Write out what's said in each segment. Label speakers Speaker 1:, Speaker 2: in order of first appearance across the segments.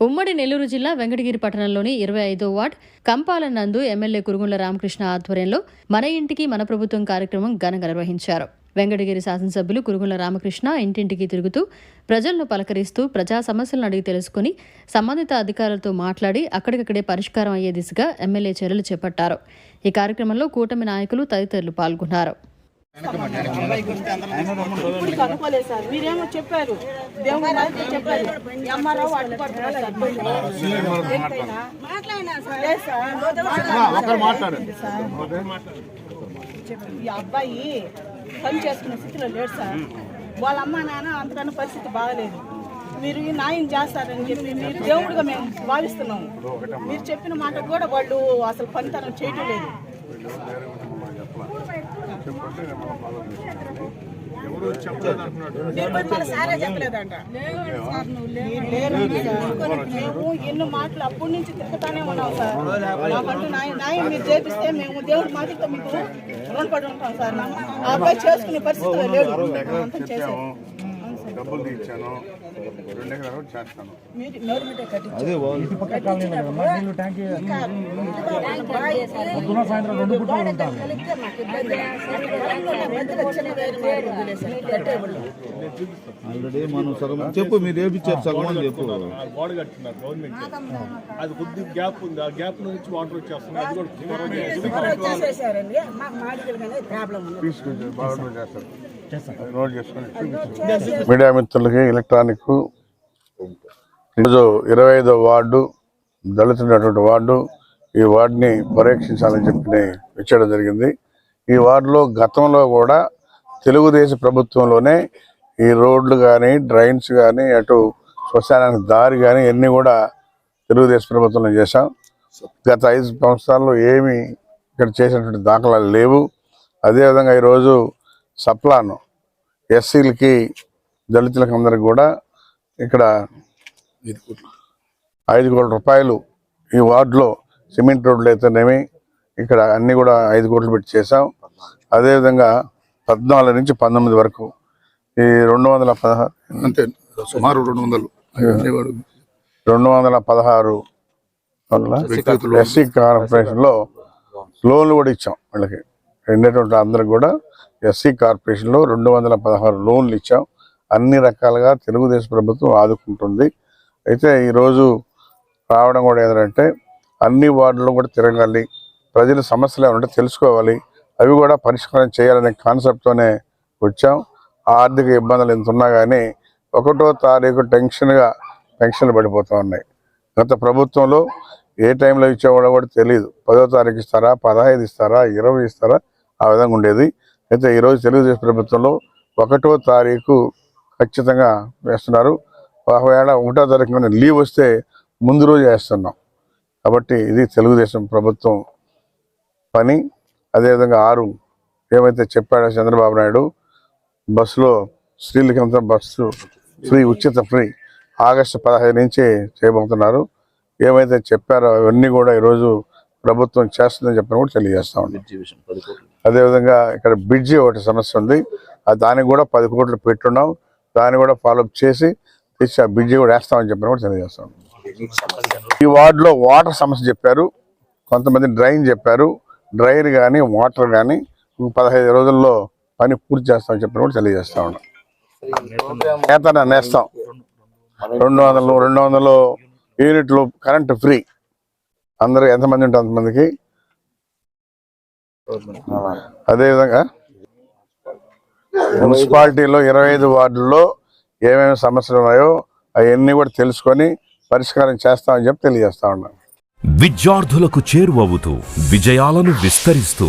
Speaker 1: ఉమ్మడి నెల్లూరు జిల్లా వెంకటగిరి పట్టణంలోని ఇరవై ఐదో వార్డ్ కంపాల నందు ఎమ్మెల్యే కురుగుండ్ల రామకృష్ణ ఆధ్వర్యంలో మన ఇంటికి మన ప్రభుత్వం కార్యక్రమం ఘనంగా నిర్వహించారు. వెంకటగిరి శాసనసభ్యులు కురుగుండ్ల రామకృష్ణ ఇంటింటికి తిరుగుతూ ప్రజలను పలకరిస్తూ ప్రజా సమస్యలను అడిగి తెలుసుకుని సంబంధిత అధికారులతో మాట్లాడి అక్కడికక్కడే పరిష్కారం అయ్యే దిశగా ఎమ్మెల్యే చర్యలు చేపట్టారు. ఈ కార్యక్రమంలో కూటమి నాయకులు తదితరులు పాల్గొన్నారు.
Speaker 2: ఇప్పుడు కనుక్కోలేదు సార్. మీరేమో చెప్పారు. దేవుడు చెప్పారు. ఎంఆర్ఓ అడ్డుపడుతున్నారు. ఈ అబ్బాయి పని చేసుకునే స్థితిలో లేడు సార్. వాళ్ళ అమ్మ నాన్న అంతకన్నా పరిస్థితి బాగలేదు. మీరు ఈ న్యాయం చేస్తారని చెప్పి మీరు దేవుడిగా మేము భావిస్తున్నాము. మీరు చెప్పిన మాట కూడా వాళ్ళు అసలు పనితనం చేయటం లేదు. సార్. మేము ఎన్నో మాటలు అప్పటి నుంచి తిరుగుతానే ఉన్నాం సార్ మాకంటూ న్యాయం మీరు చేపిస్తే మేము దేవుడి మాటలతో మీకు రుణపడి ఉంటాం సార్ ఆ అబ్బాయి చేసుకునే అంతం చేశారు
Speaker 3: డబ్బులు తీర్చాను. రెండు కూడా చేస్తాను.
Speaker 2: మీరు నోరు మీటే కట్టించారు
Speaker 4: ఆల్రెడీ మనం సగం చెప్పు మీరు ఏపిచ్చారు సగం అని చెప్పు.
Speaker 5: గోడ కట్టినారు గవర్నమెంట్ అది కొద్ది గ్యాప్ ఉంది. ఆ గ్యాప్ నుంచి వాటర్ వచ్చేస్తుంది. అది కూడా.
Speaker 3: మీడియా మిత్రులకి ఎలక్ట్రానిక్ ఈరోజు ఇరవై ఐదో వార్డు దళితున్నటువంటి వార్డు ఈ వార్డుని పరీక్షించాలని చెప్పి ఇచ్చడం జరిగింది. ఈ వార్డులో గతంలో కూడా తెలుగుదేశం ప్రభుత్వంలోనే ఈ రోడ్లు కానీ డ్రైన్స్ కానీ అటు శ్మశానానికి దారి కానీ ఇవన్నీ కూడా తెలుగుదేశం ప్రభుత్వంలో చేశాం. గత ఐదు సంవత్సరాల్లో ఏమి ఇక్కడ చేసినటువంటి దాఖలాలు లేవు. అదేవిధంగా ఈరోజు సప్లాను ఎస్సీలకి దళితులకు అందరికి కూడా ఇక్కడ ఐదు కోట్ల. రూపాయలు ఈ వార్డులో సిమెంట్ రోడ్లు అయితేనేమి ఇక్కడ అన్ని కూడా ఐదు కోట్లు పెట్టి చేసాం అదేవిధంగా పద్నాలుగు నుంచి పంతొమ్మిది వరకు ఈ రెండు వందల పదహారు
Speaker 4: అంతే సుమారు రెండు వందలు.
Speaker 3: రెండు వందల పదహారు ఎస్సీ కార్పొరేషన్లో లోన్లు కూడా ఇచ్చాం వాళ్ళకి. రెండేటువంటి అందరికి కూడా ఎస్సీ కార్పొరేషన్లో రెండు వందల పదహారు లోన్లు ఇచ్చాం. అన్ని రకాలుగా తెలుగుదేశం ప్రభుత్వం ఆదుకుంటుంది. అయితే ఈరోజు రావడం కూడా ఏంటంటే అన్ని వార్డుల్లో కూడా తిరగాలి. ప్రజల సమస్యలు ఏమంటే తెలుసుకోవాలి. అవి కూడా పరిష్కారం చేయాలనే కాన్సెప్ట్తోనే వచ్చాం. ఆర్థిక ఇబ్బందులు ఎంత ఉన్నా కానీ ఒకటో తారీఖు టెన్షన్గా పెన్షన్లు పడిపోతూ ఉన్నాయి. గత ప్రభుత్వంలో ఏ టైంలో ఇచ్చేవాడో కూడా తెలియదు పదో తారీఖు ఇస్తారా పదహైదు ఇస్తారా ఇరవై ఇస్తారా ఆ విధంగా ఉండేది. అయితే ఈరోజు తెలుగుదేశం ప్రభుత్వంలో ఒకటో తారీఖు ఖచ్చితంగా వేస్తున్నారు. ఒకవేళ ఒకటో తారీఖు లీవ్ వస్తే ముందు రోజు వేస్తున్నాం. కాబట్టి ఇది తెలుగుదేశం ప్రభుత్వం పని. అదేవిధంగా ఆరు ఏమైతే చెప్పాడో చంద్రబాబు నాయుడు బస్సులో స్త్రీలకి అంతా బస్సు ఫ్రీ ఉచిత ఫ్రీ ఆగస్టు పదహైదు నుంచి చేయబోతున్నారు. ఏమైతే చెప్పారో అవన్నీ కూడా ఈరోజు ప్రభుత్వం చేస్తుందని చెప్పని కూడా తెలియజేస్తా ఉన్నాం. అదేవిధంగా ఇక్కడ బ్రిడ్జి ఒకటి సమస్య ఉంది. దానికి కూడా పది కోట్లు పెట్టున్నాం. దాన్ని కూడా ఫాలోఅప్ చేసి తెచ్చి ఆ బ్రిడ్జి కూడా వేస్తామని చెప్పని కూడా తెలియజేస్తాం ఈ వార్డులో వాటర్ సమస్య చెప్పారు. కొంతమంది డ్రైన్ చెప్పారు. డ్రైన్ కానీ వాటర్ కానీ పదహైదు రోజుల్లో పని పూర్తి చేస్తామని చెప్పిన కూడా తెలియజేస్తా ఉన్నాం. నేతన నేస్తాం. రెండు వందలు రెండు వందలు యూనిట్లు కరెంట్ ఫ్రీ. అందరూ ఎంతమంది ఉంటే అంతమందికి? అదేవిధంగా మున్సిపాలిటీలో ఇరవై ఐదు వార్డుల్లో ఏమేమి సమస్యలు ఉన్నాయో అవన్నీ కూడా తెలుసుకొని పరిష్కారం చేస్తామని చెప్పి తెలియజేస్తా ఉన్నాం.
Speaker 6: విద్యార్థులకు చేరువవుతూ విజయాలను విస్తరిస్తూ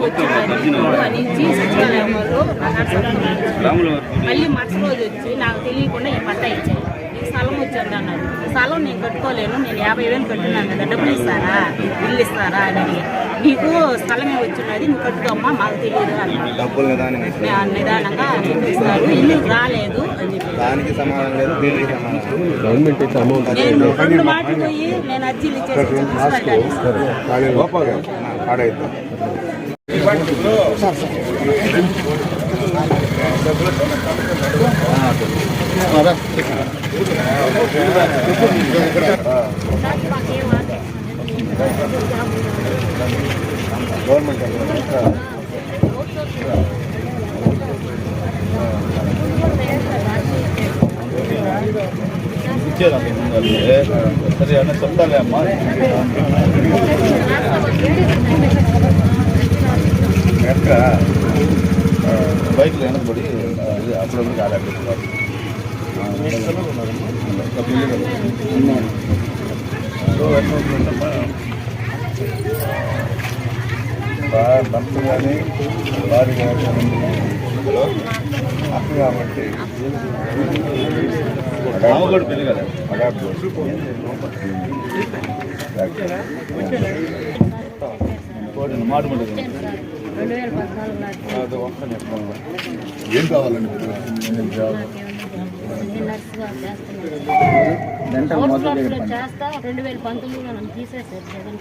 Speaker 2: నుంచి. మళ్ళీ మరుసటి రోజు వచ్చి నాకు తెలియకుండా ఈ పట్ట ఇచ్చారు. ఈ స్థలం వచ్చింది అన్నారు. స్థలం నేను కట్టుకోలేను నేను యాభై వేలు కట్టున్నాను కదా డబ్బులు ఇస్తారా? ఇల్లు ఇస్తారా అని. నీకు స్థలమే వచ్చినది నువ్వు కట్టుకోమ్మా మాకు తెలియదు అన్నారు. నిదానంగా ఇస్తారు. ఇల్లు రాలేదు అని చెప్పి
Speaker 7: దానికి సమాధానం లేదు దీనికి సమాధానం
Speaker 2: నేను రెండు మాటలు పోయి నేను అర్జీలు ఇచ్చేసి.
Speaker 3: గోపాల్ ఆడైతే
Speaker 4: సరే అన్న చెప్తాలే అమ్మా
Speaker 3: ఎక్క
Speaker 4: బైక్లో వెనకబడి ఇది అప్పుడప్పుడు కాలేకపోతున్నారు
Speaker 3: భర్త కానీ భార్య కానీ అప్పుడు కాబట్టి
Speaker 4: మామగడు పెళ్ళి కదా?
Speaker 3: అడాప్ట్.
Speaker 4: మాట
Speaker 3: ఏం కావాలండి
Speaker 8: చేస్తా రెండు వేల పంతొమ్మిదిలో నన్ను తీసేసారు జగన్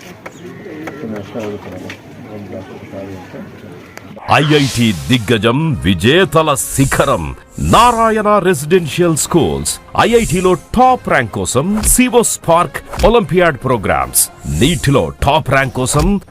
Speaker 6: ఐఐటి దిగ్గజం విజేతల శిఖరం నారాయణ రెసిడెన్షియల్ స్కూల్స్ ఐఐటిలో టాప్ ర్యాంక్ కోసం సివో స్పార్క్ ఒలింపియాడ్ ప్రోగ్రామ్స్ నీటిలో టాప్ ర్యాంక్ కోసం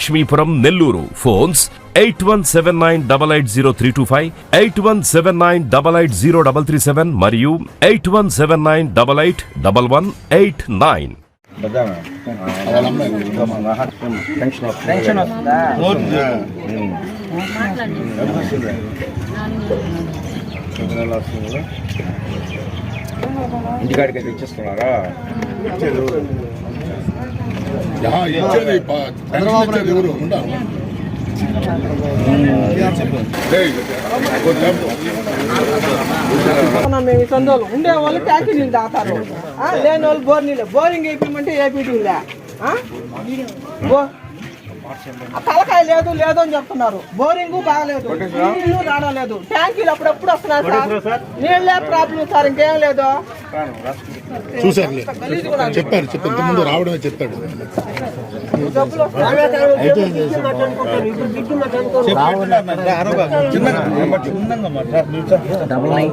Speaker 6: Dhanalakshmipuram Nellore. Phones eight one seven nine double eight zero three two five eight one seven nine double eight zero double three seven మరియు eight one seven nine double eight double one eight nine
Speaker 7: ఇంటికాడికి అయితే ఇచ్చేస్తున్నారా
Speaker 4: ఇచ్చేది ఎవరు?
Speaker 2: మేము సందోలు ఉండే వాళ్ళు ట్యాంకీ నీళ్ళు తాగుతారు. లేని వాళ్ళు బోర్ నీళ్ళు. బోరింగ్ వేయమంటే ఏపీటీలే తలకాయ లేదు లేదు అని చెప్తున్నారు. బోరింగ్ బాగలేదు. నీళ్ళు రావడం లేదు. ట్యాంకీలు అప్పుడప్పుడు వస్తున్నారు సార్. నీళ్ళే ప్రాబ్లం సార్. ఇంకేం లేదు.
Speaker 4: చూశారులే. చెప్పారు చెప్పారు. ఇంతకుముందు రావడమే చెప్పాడు.
Speaker 7: Double nine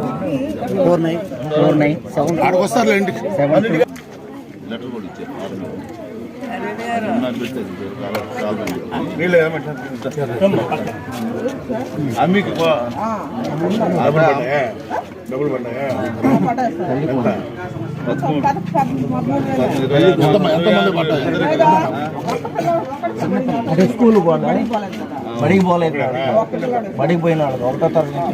Speaker 7: four nine four nine seven
Speaker 4: ఆడికి వస్తారులే ఇంటికి అమ్మికి
Speaker 3: డబ్బులు పడ్డాయా
Speaker 4: ఎంతమంది
Speaker 7: స్కూల్ పోలే బడికి పోలేదు. బడికి పోయినాడు. ఒకటో తరగతి.